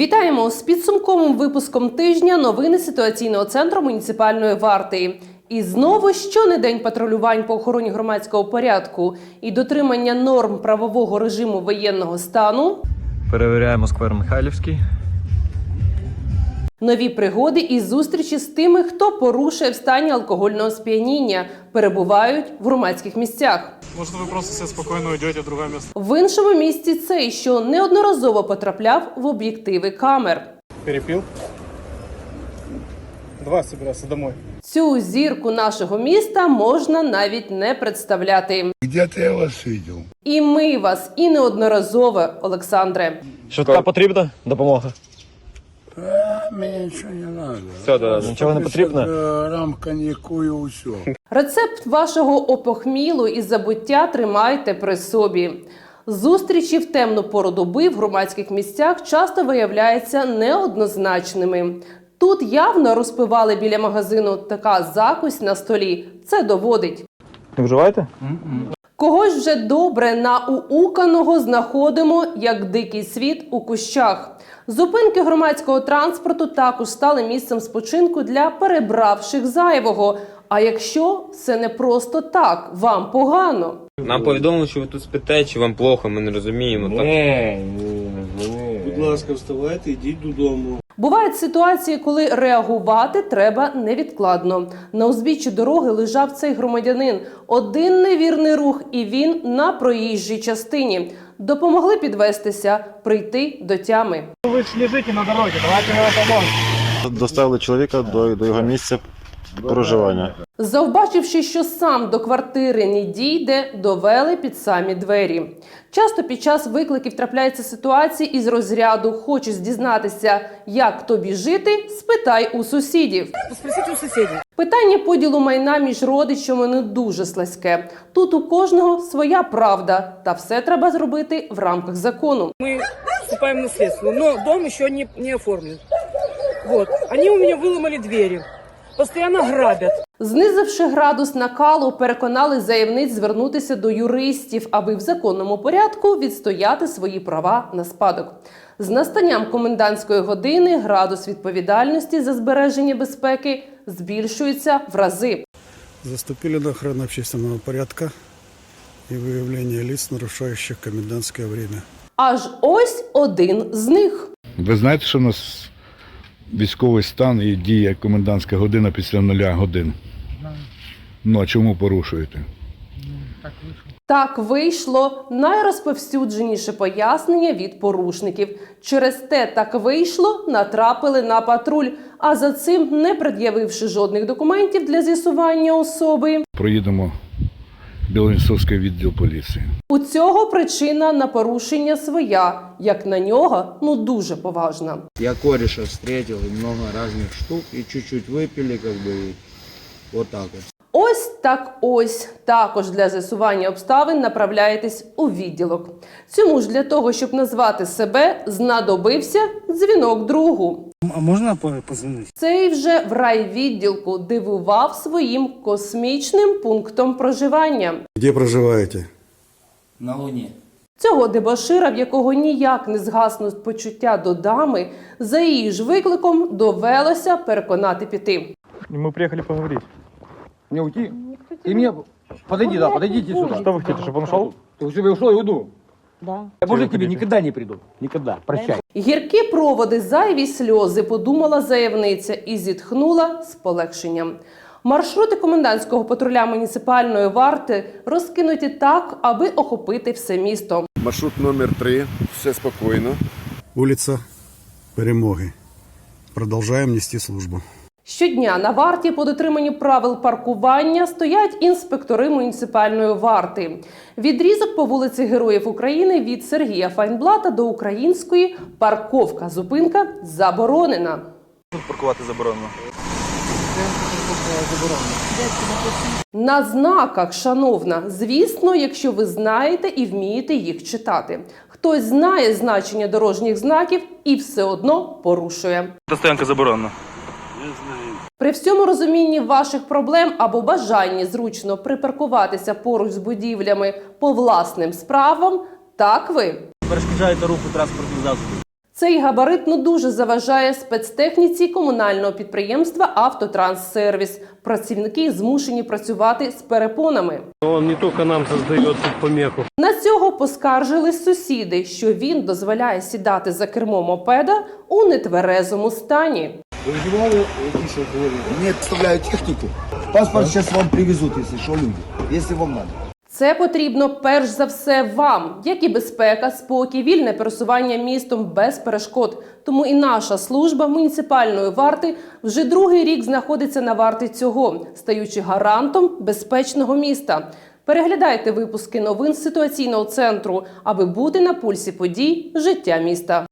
Вітаємо з підсумковим випуском тижня новини ситуаційного центру муніципальної варти. І знову щонедень патрулювань по охороні громадського порядку і дотримання норм правового режиму воєнного стану, Перевіряємо сквер Михайлівський. нові пригоди і зустрічі з тими, хто порушує в стані алкогольного сп'яніння, перебувають в громадських місцях. Может, вы просто себе спокойно уйдете в другое место. В іншому місці цей, що неодноразово потрапляв в об'єктиви камер. Перепил? Два собирался домой. Цю зірку нашого міста можна навіть не представляти. Где-то я вас видел. І ми вас, і неодноразово, Олександре. Швидка потрібна допомога. А, мне ничего не надо. Все, да, нічого не потрібно. Э, Рам коньяку и все. Рецепт вашого опохмілу і забуття тримайте при собі. Зустрічі в темну пору доби в громадських місцях часто виявляються неоднозначними. Тут явно розпивали біля магазину така закусь на столі. Це доводить. Не вживаєте? Когось вже добре наууканого знаходимо як дикий світ у кущах. Зупинки громадського транспорту також стали місцем спочинку для перебравших зайвого. А якщо це не просто так, вам погано. Нам повідомили, що ви тут спите, чи вам плохо, ми не розуміємо. Так? Будь ласка, вставайте, йдіть додому. Бувають ситуації, коли реагувати треба невідкладно. На узбіччі дороги лежав цей громадянин. Один невірний рух, і він на проїжджій частині. Допомогли підвестися, прийти до тями. Ви ж лежите на дорозі, давайте вам доставили чоловіка до, до його місця проживання. Завбачивши, що сам до квартири не дійде, довели під самі двері. Часто під час викликів трапляються ситуації із розряду «Хочеш дізнатися, як тобі жити? Спитай у сусідів». Спросите у соседей. Питання поділу майна між родичами не дуже слизьке. Тут у кожного своя правда, та все треба зробити в рамках закону. Мы вступаем в наследство, но дом еще не, не оформлен. Вот. Они у меня выломали двери. Постоянно грабят. Знизивши градус накалу, переконали заявниць звернутися до юристів, аби в законному порядку відстояти свої права на спадок. З настанням комендантської години градус відповідальності за збереження безпеки збільшується в рази. Заступили на охрану общественного порядка и выявление лиц, нарушающих комендантское время. Аж ось один з них. Ви знаєте, що у нас військовий стан і діє комендантська година після нуля годин? Ну а чому порушуєте? Так вийшло найрозповсюдженіше пояснення від порушників. Через те так вийшло, натрапили на патруль. А за цим, не пред'явивши жодних документів для з'ясування особи, Проїдемо Білонцовський відділ поліції. у цього причина на порушення своя, як на нього, ну дуже поважна. Я кореша встретил, и много разных штук, и чуть-чуть выпили, как бы, и вот так вот. Ось так ось також для з'ясування обставин направляєтесь у відділок. Цьому ж для того, щоб назвати себе, знадобився дзвінок другу. А можно позвонить? Цей вже в райвідділку дивував своїм космічним пунктом проживання. Где проживаете? На Луне. Цього дебошира, в якого ніяк не згаснуть почуття до дами, за її ж викликом довелося переконати піти. Мы приехали поговорить. Мне уйти? Ты мне... Подойди, да, подойдите сюда. Что вы хотите, чтобы он ушел? Ты чтобы я ушел, я уйду. Да. Я больше к тебе никогда не приду. Никогда. Прощай. Гіркі проводи, зайві сльози, подумала заявниця і зітхнула з полегшенням. Маршрути комендантського патруля муніципальної варти розкинуті так, аби охопити все місто. Маршрут номер 3 все спокійно. Улица Перемоги. Продолжаем нести службу. Щодня на варті по дотриманню правил паркування стоять інспектори муніципальної варти. Відрізок по вулиці Героїв України від Сергія Файнблата до української парковка. Зупинка заборонена. Тут паркувати заборонено. На знаках, шановна, звісно, якщо ви знаєте і вмієте їх читати. Хтось знає значення дорожніх знаків і все одно порушує. Та стоянка заборонена. При всьому розумінні ваших проблем або бажанні зручно припаркуватися поруч з будівлями по власним справам, так ви Перешкоджаєте руху транспортних засобів. Цей габарит ну дуже заважає спецтехніці комунального підприємства Автотранссервіс. Працівники змушені працювати з перепонами. Он не только нам создает тут помеху. На цього поскаржились сусіди, що він дозволяє сідати за кермо мопеда у нетверезому стані. Нет, вставляю технику. Паспорт сейчас вам привезут, если что, люди. Если вам надо. Це потрібно перш за все вам, як і безпека, спокій, вільне пересування містом без перешкод. Тому і наша служба муніципальної варти вже другий рік знаходиться на варті цього, стаючи гарантом безпечного міста. Переглядайте випуски новин з ситуаційного центру, аби бути на пульсі подій життя міста.